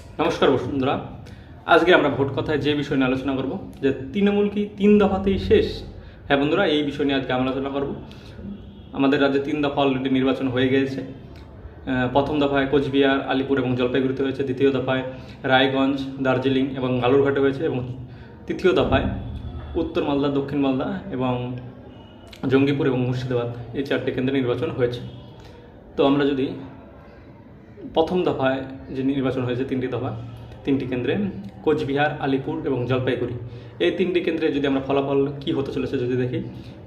নমস্কার বসুন্ধরা। আজকে আমরা ভোট কথায় যে বিষয় নিয়ে আলোচনা করব যে তৃণমূল কি তিন দফাতেই শেষ? হ্যাঁ বন্ধুরা এই বিষয় নিয়ে আজকে আমরা আলোচনা করব। আমাদের রাজ্যে তিন দফা অলরেডি নির্বাচন হয়ে আহ, প্রথম দফায় কোচবিহার আলিপুর এবং জলপাইগুড়িতে হয়েছে দ্বিতীয় দফায় রায়গঞ্জ দার্জিলিং এবং বালুরঘাটে হয়েছে এবং তৃতীয় দফায় উত্তর মালদা দক্ষিণ মালদা এবং জঙ্গিপুর এবং মুর্শিদাবাদ এই চারটি কেন্দ্রে নির্বাচন হয়েছে। তো আমরা যদি প্রথম দফায় যে নির্বাচন হয়েছে তিনটি দফা তিনটি কেন্দ্রে কোচবিহার আলিপুর এবং জলপাইগুড়ি। এই তিনটি কেন্দ্রে যদি আমরা ফলাফল কি হতে চলেছে যদি দেখি,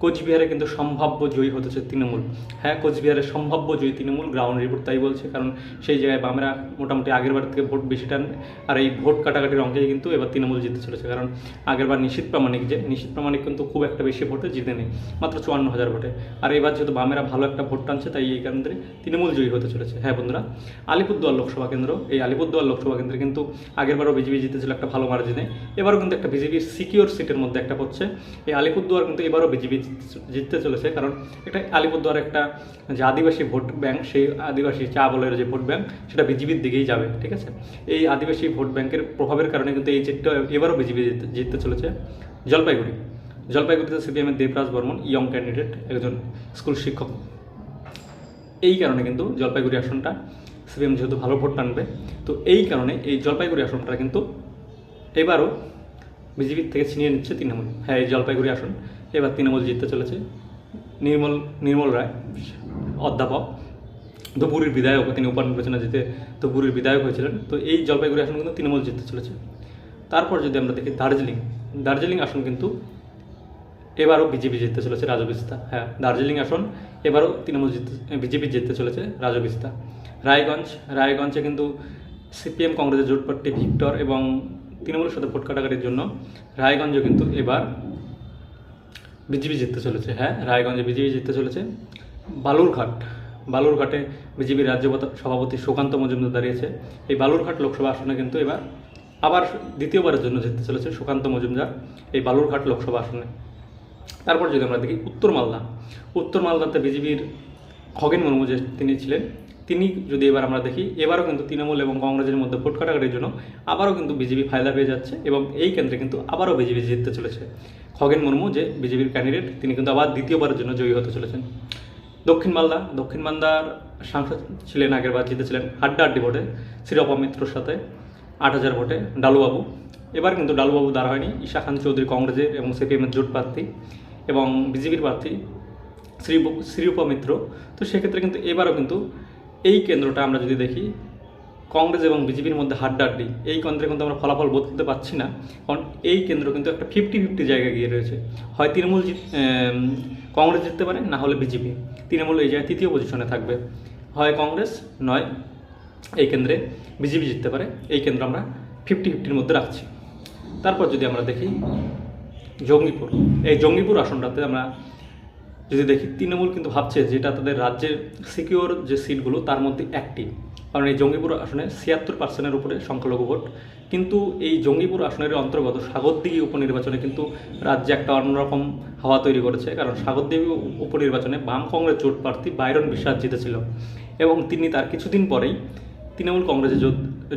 কোচবিহারে কিন্তু সম্ভাব্য জয়ী হতে চলেছে তৃণমূল। হ্যাঁ কোচবিহারের সম্ভাব্য জয়ী তৃণমূল, গ্রাউন্ড রিপোর্ট তাই বলছে, কারণ সেই জায়গায় বামেরা মোটামুটি আগের বার থেকে ভোট বেশি টান, আর এই ভোট কাটাকাটির অঙ্কেই কিন্তু এবার তৃণমূল জিততে চলেছে, কারণ আগের বার নিশীত প্রামাণিক যে নিশীত প্রামাণিক কিন্তু খুব একটা বেশি ভোটে জিতে নেই, মাত্র চুয়ান্ন হাজার ভোটে। আর এবার যেহেতু বামেরা ভালো একটা ভোট টানছে, তাই এই কেন্দ্রে তৃণমূল জয়ী হতে চলেছে। হ্যাঁ বন্ধুরা, আলিপুরদুয়ার লোকসভা কেন্দ্র, এই আলিপুরদুয়ার লোকসভা কেন্দ্রে কিন্তু আগেরবারও বিজেপি জিতেছিল একটা ভালো মার্জিনে এবারও কিন্তু একটা বিজেপির সিকিওর সিটের মধ্যে একটা পড়ছে এই আলিপুরদুয়ার কিন্তু এবারও বিজেপি জিততে চলেছে, কারণ এটা আলিপুরদুয়ার একটা যে আদিবাসী ভোট ব্যাংক, সেই আদিবাসী চা বলের যে ভোট ব্যাংক, সেটা বিজেপির দিকেই যাবে, ঠিক আছে? এই আদিবাসী ভোট ব্যাংকের প্রভাবের কারণে কিন্তু এই সিটটা এবারও বিজেপি জিততে চলেছে। জলপাইগুড়ি। জলপাইগুড়িতে সিপিএমের দেবরাজ বর্মন, ইয়ং ক্যান্ডিডেট, একজন স্কুল শিক্ষক। এই কারণে কিন্তু জলপাইগুড়ি আসনটা সিপিএম যেহেতু ভালো ভোট টানবে, তো এই কারণে এই জলপাইগুড়ি আসনটা কিন্তু এবারও বিজেপির থেকে ছিনিয়ে নিচ্ছে তৃণমূল। হ্যাঁ এই জলপাইগুড়ি আসন। এবার তৃণমূল জিততে চলেছে। নির্মল নির্মল রায়, অধ্যাপক। ধুপুরির বিধায়ক, তিনি উপনির্বাচনে জিতে ধুপুরির বিধায়ক হয়েছিলেন। তো এই জলপাইগুড়ি আসন কিন্তু তৃণমূল জিততে চলেছে। তারপর যদি আমরা দেখি দার্জিলিং দার্জিলিং আসন কিন্তু এবারও বিজেপি জিততে চলেছে রাজবিস্তা। হ্যাঁ দার্জিলিং আসন এবারও তৃণমূল জিততে বিজেপি জিততে চলেছে রাজবিস্তা। রায়গঞ্জ, রায়গঞ্জে কিন্তু সিপিএম কংগ্রেসের জোট প্রার্থী ভিক্টর এবং তৃণমূলের সাথে ভোট কাটাকাটির জন্য রায়গঞ্জও কিন্তু এবার বিজেপি জিততে চলেছে। হ্যাঁ রায়গঞ্জে বিজেপি জিততে চলেছে। বালুরঘাট, বালুরঘাটে বিজেপির রাজ্য পতা- সভাপতি সুকান্ত মজুমদার দাঁড়িয়েছে। এই বালুরঘাট লোকসভা আসনে কিন্তু এবার আবার দ্বিতীয়বারের জন্য জিততে চলেছে সুকান্ত মজুমদার এই বালুরঘাট লোকসভা আসনে। তারপর যদি আমরা দেখি উত্তর মালদা, উত্তর মালদাতে বিজেপির খগেন মুর্মু যে তিনি ছিলেন তিনি যদি এবার আমরা দেখি, এবারও কিন্তু তৃণমূল এবং কংগ্রেসের মধ্যে ভোট কাটাকাটির জন্য আবারও কিন্তু বিজেপি ফায়দা পেয়ে যাচ্ছে এবং এই কেন্দ্রে কিন্তু আবারও বিজেপি জিততে চলেছে। খগেন মুর্মু যে বিজেপির ক্যান্ডিডেট তিনি কিন্তু আবার দ্বিতীয়বারের জন্য জয়ী হতে চলেছেন। দক্ষিণ মালদা, দক্ষিণ মালদার সাংসদ ছিলেন আগের বার জিতেছিলেন হাড্ডা হাড্ডি ভোটে, শ্রীরপা মিত্রর সাথে আট হাজার ভোটে ডালুবাবু। এবার কিন্তু ডালুবাবু দাঁড়া হয়নি, ঈশা খান চৌধুরী কংগ্রেসের এবং সিপিএমের জোট প্রার্থী এবং বিজেপির প্রার্থী শ্রী শ্রীরূপা মিত্র। তো সেক্ষেত্রে কিন্তু এবারও কিন্তু এই কেন্দ্রটা আমরা যদি দেখি, কংগ্রেস এবং বিজেপির মধ্যে হাড্ডাহাড্ডি, এই কেন্দ্রে কিন্তু আমরা ফলাফল বদলতে পারছি না, কারণ এই কেন্দ্র কিন্তু একটা ফিফটি ফিফটি জায়গায় গিয়ে রয়েছে। হয় তৃণমূল কংগ্রেস জিততে পারে, না হলে বিজেপি। তৃণমূল এই জায়গায় তৃতীয় পজিশনে থাকবে। হয় কংগ্রেস, নয়, এই কেন্দ্রে বিজেপি জিততে পারে, এই কেন্দ্র আমরা ফিফটি ফিফটির মধ্যে রাখছি। তারপর যদি আমরা দেখি, জঙ্গিপুর, এই জঙ্গিপুর আসনটাতে আমরা যদি দেখি, তৃণমূল কিন্তু ভাবছে যেটা তাদের রাজ্যের সিকিওর যে সিটগুলো তার মধ্যে একটি। কারণ এই জঙ্গিপুর আসনে ছিয়াত্তর পার্সেন্টের উপরে সংখ্যালঘু ভোট। কিন্তু এই জঙ্গিপুর আসনের অন্তর্গত সাগরদিঘি উপনির্বাচনে কিন্তু রাজ্যে একটা অন্যরকম হাওয়া তৈরি করেছে। কারণ সাগরদিঘি উপনির্বাচনে বাম কংগ্রেস জোট প্রার্থী বাইরন বিশ্বাস জিতেছিল এবং তিনি তার কিছুদিন পরেই তৃণমূল কংগ্রেসে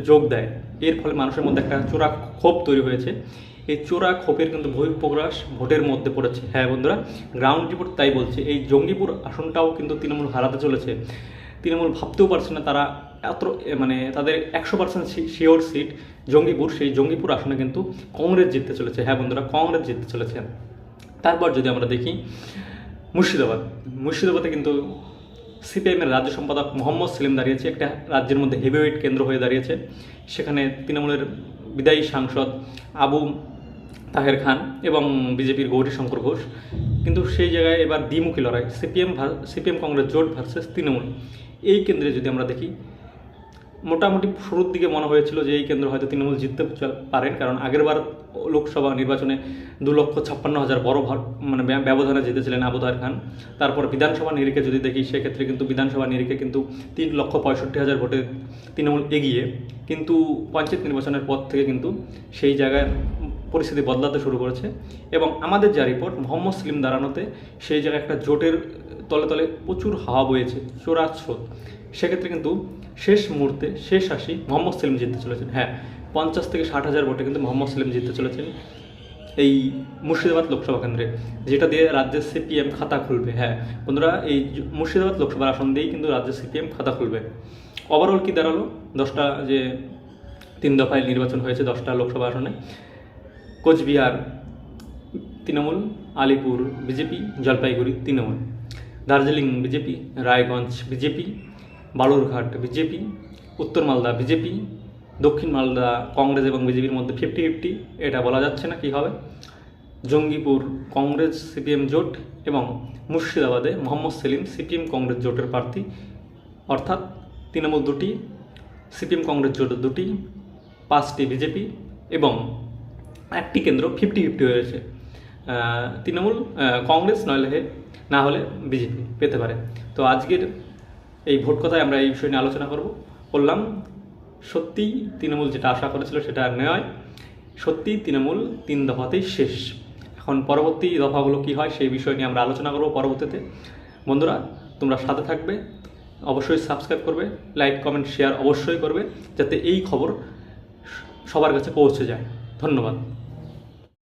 যোগ দেয়। এর ফলে মানুষের মধ্যে একটা চোরা ক্ষোভ তৈরি হয়েছে। এই চোরা ক্ষোভের কিন্তু বহিঃপ্রকাশ ভোটের মধ্যে পড়েছে। হ্যাঁ বন্ধুরা, গ্রাউন্ড রিপোর্ট তাই বলছে, এই জঙ্গিপুর আসনটাও কিন্তু তৃণমূল হারাতে চলেছে। তৃণমূল ভাবতেও পারছে না তারা এত মানে তাদের একশো পার্সেন্ট শিওর সিট জঙ্গিপুর, সেই জঙ্গিপুর আসনে কিন্তু কংগ্রেস জিততে চলেছে। হ্যাঁ বন্ধুরা, কংগ্রেস জিততে চলেছে। তারপর যদি আমরা দেখি, মুর্শিদাবাদ, মুর্শিদাবাদে কিন্তু সিপিআইএমের রাজ্য সম্পাদক মোহাম্মদ সেলিম দাঁড়িয়েছে। একটা রাজ্যের মধ্যে হেভিওয়েট কেন্দ্র হয়ে দাঁড়িয়েছে। সেখানে তৃণমূলের বিদায়ী সাংসদ আবু তাহের খান এবং বিজেপির গৌরীশঙ্কর ঘোষ। কিন্তু সেই জায়গায় এবার দ্বিমুখী লড়াই, সিপিএম সিপিএম কংগ্রেস জোট ভার্সেস তৃণমূল। এই কেন্দ্রে যদি আমরা দেখি, মোটামুটি শুরুর দিকে মনে হয়েছিল যে এই কেন্দ্র হয়তো তৃণমূল জিততে পারেন। কারণ আগেরবার লোকসভা নির্বাচনে দু লক্ষ ছাপ্পান্ন হাজার বড় মানে ব্যবধানে জিতেছিলেন আবু তাহের খান। তারপর বিধানসভা নিরিখে যদি দেখি, সেক্ষেত্রে কিন্তু বিধানসভা নিরিখে কিন্তু তিন লক্ষ পঁয়ষট্টি হাজার ভোটে তৃণমূল এগিয়ে। কিন্তু পঞ্চায়েত নির্বাচনের পর থেকে কিন্তু সেই জায়গায় পরিস্থিতি বদলাতে শুরু করেছে। এবং আমাদের যা রিপোর্ট মোহাম্মদ সেলিম দাঁড়ানোতে সেই জায়গায় একটা জোটের তলে তলে প্রচুর হাওয়া বয়েছে চোরা স্রোত। সেক্ষেত্রে কিন্তু শেষ মুহূর্তে, শেষ আসি মোহাম্মদ সেলিম জিততে চলেছেন। হ্যাঁ পঞ্চাশ থেকে ষাট হাজার ভোটে কিন্তু মোহাম্মদ সেলিম জিততে চলেছেন এই মুর্শিদাবাদ লোকসভা কেন্দ্রে, যেটা দিয়ে রাজ্যের সিপিএম খাতা খুলবে। হ্যাঁ বন্ধুরা, এই মুর্শিদাবাদ লোকসভার আসন দিয়েই কিন্তু রাজ্যের সিপিএম খাতা খুলবে। ওভারঅল কি দাঁড়াল? দশটা যে তিন দফায় নির্বাচন হয়েছে দশটা লোকসভা আসনে। Cooch Behar, Trinamool, Alipur BJP, Jalpaiguri, Trinamool. Darjeeling BJP, Raiganj BJP, Balurghat BJP, Uttar Malda BJP, দক্ষিণ মালদা কংগ্রেস এবং বিজেপির মধ্যে ফিফটি ফিফটি, এটা বলা যাচ্ছে না কী হবে? জঙ্গিপুর কংগ্রেস সিপিএম জোট এবং মুর্শিদাবাদে মোহাম্মদ সেলিম সিপিএম কংগ্রেস জোটের প্রার্থী। অর্থাৎ তৃণমূল দুটি, সিপিএম কংগ্রেস জোট দুটি, পাঁচটি বিজেপি এবং একটি কেন্দ্র ফিফটি ফিফটি হয়েছে। তৃণমূল কংগ্রেস নইলে না হলে বিজেপি পেতে পারে। তো আজকের এই ভোট কথায় আমরা এই বিষয় নিয়ে আলোচনা করব। বললাম সত্যিই তৃণমূল যেটা আশা করেছিল সেটা আর নয়। সত্যিই তৃণমূল তিন দফাতেই শেষ। এখন পরবর্তী দফাগুলো কি হয় সেই বিষয় নিয়ে আমরা আলোচনা করব পরবর্তীতে। বন্ধুরা, তোমরা সাথে থাকবে। অবশ্যই সাবস্ক্রাইব করবে লাইক কমেন্ট শেয়ার অবশ্যই করবে, যাতে এই খবর সবার কাছে পৌঁছে যায়। ধন্যবাদ।